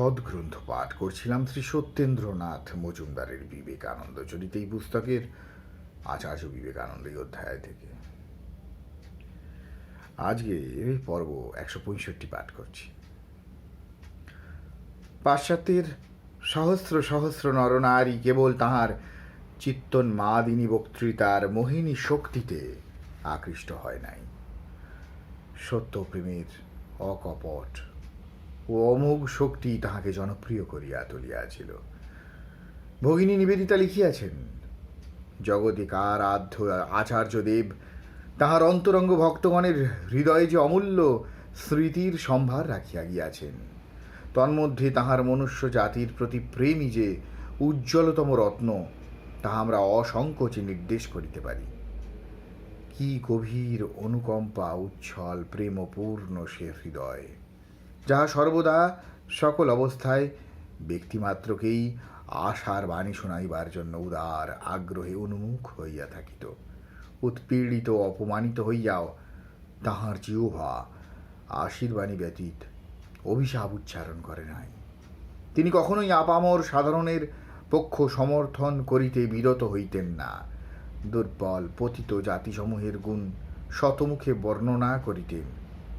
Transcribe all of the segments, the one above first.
সদ্গ্রন্থ পাঠ করছিলাম শ্রী সত্যেন্দ্রনাথ মজুমদারের বিবেকানন্দ চরিত এই পুস্তকের আচার্য বিবেকানন্দ এই অধ্যায় থেকে। আজকে এই পর্ব একশো পঁয়ষট্টি পাঠ করছি। পাশ্চাত্যের সহস্র সহস্র নরনারী কেবল তাহার চিত্তন্মাদিনী বক্তৃতার মোহিনী শক্তিতে আকৃষ্ট হয় নাই। সত্যপ্রেমের অকপট ও অমোঘ শক্তি তাহাকে জনপ্রিয় করিয়া তুলিয়াছিল। ভগিনী নিবেদিতা লিখিয়াছেন জগতিকার আধ্য আচার্যদেব, তাহার অন্তরঙ্গ ভক্তগণের হৃদয়ে যে অমূল্য স্মৃতির সম্ভার রাখিয়া গিয়াছেন, তন্মধ্যে তাহার মনুষ্য জাতির প্রতি প্রেমই যে উজ্জ্বলতম রত্ন, তাহা আমরা অসংকোচে নির্দেশ করিতে পারি। কি গভীর অনুকম্পা, উচ্ছল, প্রেমপূর্ণ সে হৃদয়! যাহা সর্বদা সকল অবস্থায় ব্যক্তিমাত্রকেই আশার বাণী শোনাইবার জন্য উদার আগ্রহে উন্মুখ হইয়া থাকিত। উৎপীড়িত, অপমানিত হইয়াও তাহার জিহ্বা আশীর্বাণী ব্যতীত অভিশাপ উচ্চারণ করে নাই। তিনি কখনোই আপামর সাধারণের পক্ষ সমর্থন করিতে বিরত হইতেন না। দুর্বল পতিত জাতিসমূহের গুণ শতমুখে বর্ণনা করিতেন।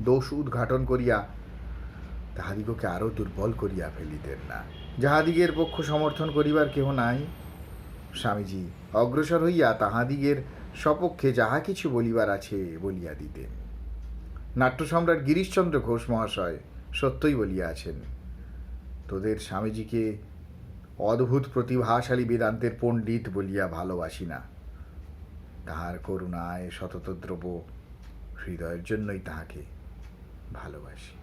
দোষ উদ্ঘাটন করিয়া তাহাদিগকে আরও দুর্বল করিয়া ফেলিতেন না। যাহাদিগের পক্ষ সমর্থন করিবার কেহ নাই। স্বামীজি, অগ্রসর হইয়া তাহাদিগের সপক্ষে যাহা কিছু বলিবার আছে বলিয়া দিতেন। নাট্য সম্রাট গিরিশচন্দ্র ঘোষ মহাশয় সত্যই বলিয়াছেন, তোদের স্বামীজিকে অদ্ভুত প্রতিভাশালী বেদান্তের পণ্ডিত বলিয়া ভালোবাসি না। তাহার করুণায় শতদ্রব হৃদয়ের জন্যই তাহাকে ভালোবাসি।